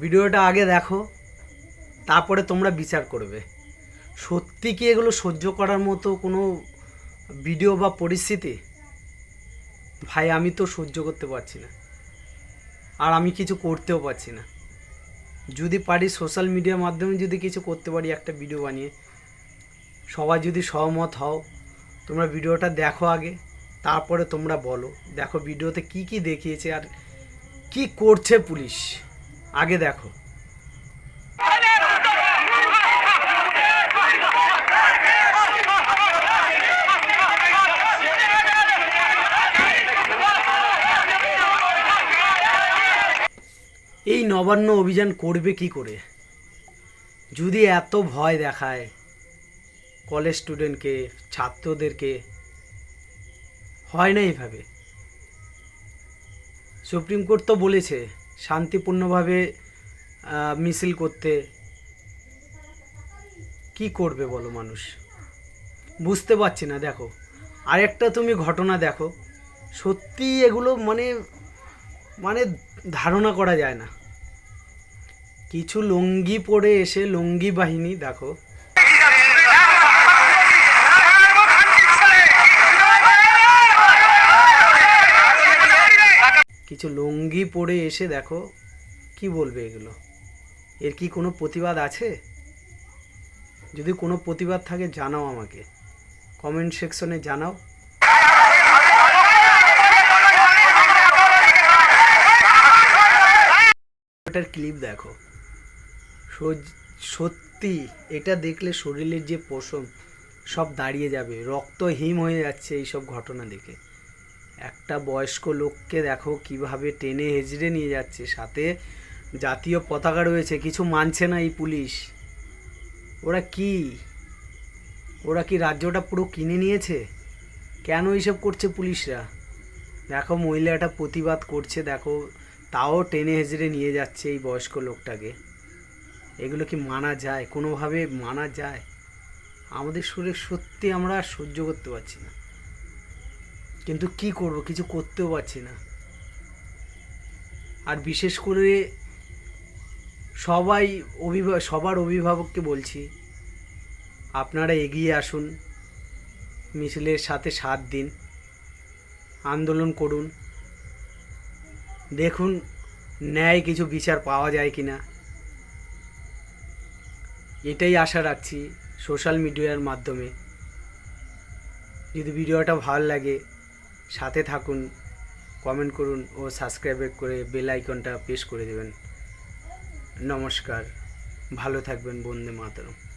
ভিডিওটা আগে দেখো, তারপরে তোমরা বিচার করবে। সত্যি কি এগুলো সহ্য করার মতো কোনো ভিডিও বা পরিস্থিতি? ভাই, আমি তো সহ্য করতে পারছি না। আর আমি কিছু করতেও পারছি না। যদি পারি সোশ্যাল মিডিয়ার মাধ্যমে যদি কিছু করতে পারি, একটা ভিডিও বানিয়ে। সবাই যদি সহমত হও, তোমরা ভিডিওটা দেখো আগে, তারপরে তোমরা বলো, দেখো ভিডিওতে কি কি দেখিয়েছে, আর কি করছে পুলিশ? আগে দেখো। এই নবান্ন অভিযান করবে কি করে? যদি এত ভয় দেখায় কলেজ স্টুডেন্টকে ছাত্রদেরকে, হয় না এইভাবে। সুপ্রিম কোর্ট তো বলেছে শান্তিপূর্ণভাবে মিছিল করতে। কি করবে বলো মানুষ? বুঝতে পারছি না, দেখো। আরেকটা তুমি ঘটনা দেখো, সত্যি এগুলো মানে মানে ধারণা করা যায় না। কিছু লুঙ্গি পরে এসে লুঙ্গি বাহিনী, দেখো কিছু লুঙ্গি পরে এসে দেখো, কি বলবে এগুলো? এর কি কোনো প্রতিবাদ আছে? যদি কোনো প্রতিবাদ থাকে, জানাও আমাকে। কমেন্ট সেকশনে জানাও। এটার ক্লিপ দেখো। সত্যি, এটা দেখলে শরীরের যে পোষণ সব দাঁড়িয়ে যাবে। রক্ত হিম হয়ে যাচ্ছে এই সব ঘটনা দেখে। একটা বয়স্ক লোককে দেখো কীভাবে টেনে হেজড়ে নিয়ে যাচ্ছে। সাথে জাতীয় পতাকা রয়েছে, কিছু মানছে না এই পুলিশ। ওরা কি? ওরা কি রাজ্যটা পুরো কিনে নিয়েছে? কেন এইসব করছে পুলিশরা? দেখো মহিলাটা প্রতিবাদ করছে, দেখো তাও টেনে হেজড়ে নিয়ে যাচ্ছে এই বয়স্ক লোকটাকে। এগুলো কি মানা যায়? কোনোভাবে মানা যায়? আমাদের শরীরে সত্যি আমরা সহ্য করতে পারছি না। কিন্তু কি করব? কিছু করতেও পারছি না। আর বিশেষ করে সবাই অভিভাবক সবার অভিভাবককে বলছি, আপনারা এগিয়ে আসুন, মিছিলের সাথে সাত দিন, আন্দোলন করুন। দেখুন, ন্যায় কিছু বিচার পাওয়া যায় কি না এটাই আশা রাখছি সোশ্যাল মিডিয়ার মাধ্যমে। যদি ভিডিওটা ভালো লাগে সাথে থাকুন কমেন্ট করুন ও সাবস্ক্রাইব করে বেল আইকনটা প্রেস করে দেবেন। নমস্কার, ভালো থাকবেন বন্দে মাতরম।